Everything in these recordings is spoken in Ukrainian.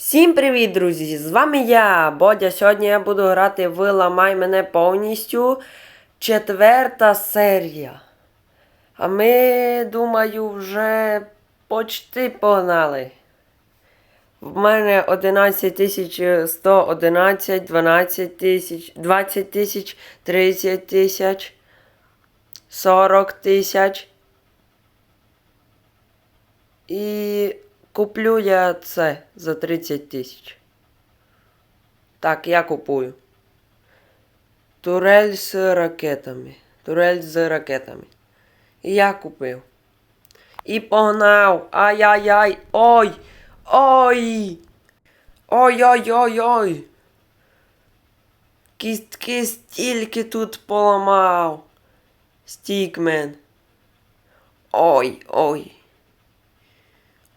Всім привіт, друзі! З вами я, Бодя. Сьогодні я буду грати в Ламай мене повністю. Четверта серія. А ми, думаю, вже почти погнали. В мене 11 111, 12 тисяч, 20 тисяч, 30 тисяч, 40 тисяч. І куплю я це за 30 тисяч. Так, я купую. Турель з ракетами. Турель з ракетами. І я купив. І погнав. Ай-яй-яй. Ой! Ой! Ой-ой-ой-ой! Кістки стільки тут поламав. Стікмен. Ой, ой.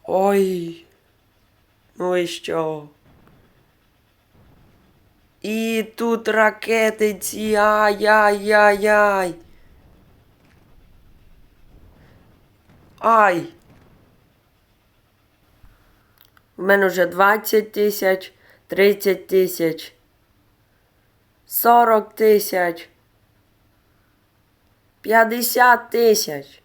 Ой. Ну і що? І тут ракети ці. Ай-яй-яй-яй. Ай. У мене вже 20 тисяч, 30 тисяч, 40 тисяч, 50 тисяч.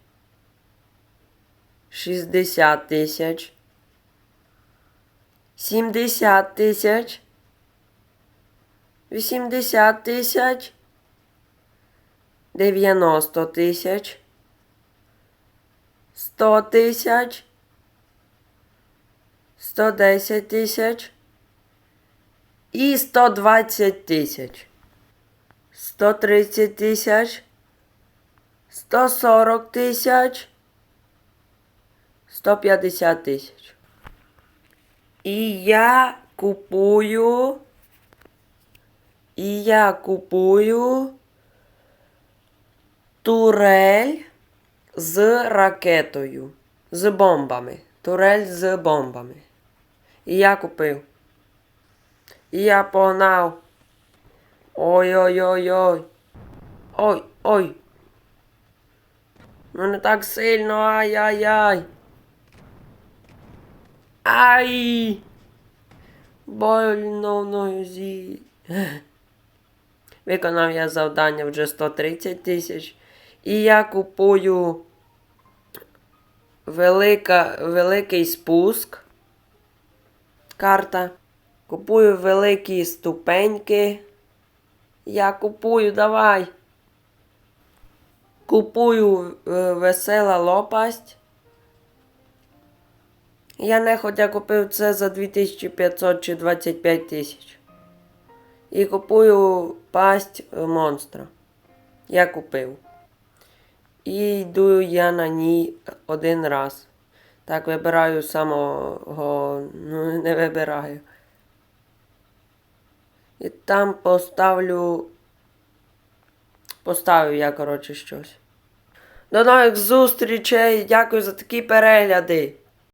60 тисяч. 70 тисяч. 80 тисяч. 90 тисяч. 100 тисяч. 110 тисяч. І 120 тисяч. 130 тисяч. 140 тисяч. 150 тисяч. І я купую. І я купую турель з ракетою. З бомбами. Турель з бомбами. І я купив. І я погнав. Ой-ой-ой-ой. Ой, ой. Ну не так сильно, ай-яй-яй. Ай! Больно в нозі. Виконав я завдання вже 130 тисяч. І я купую велика, великий спуск. Карта. Купую великі ступеньки. Я купую, давай. Купую е, весела лопасть. Я неходя купив це за 2500 чи 25 тисяч. І купую пасть монстра. Я купив. І йду я на ній один раз. Так, вибираю самого. Ну, не вибираю. І там поставлю. Поставив я, коротше, щось. До нових зустрічей. Дякую за такі перегляди.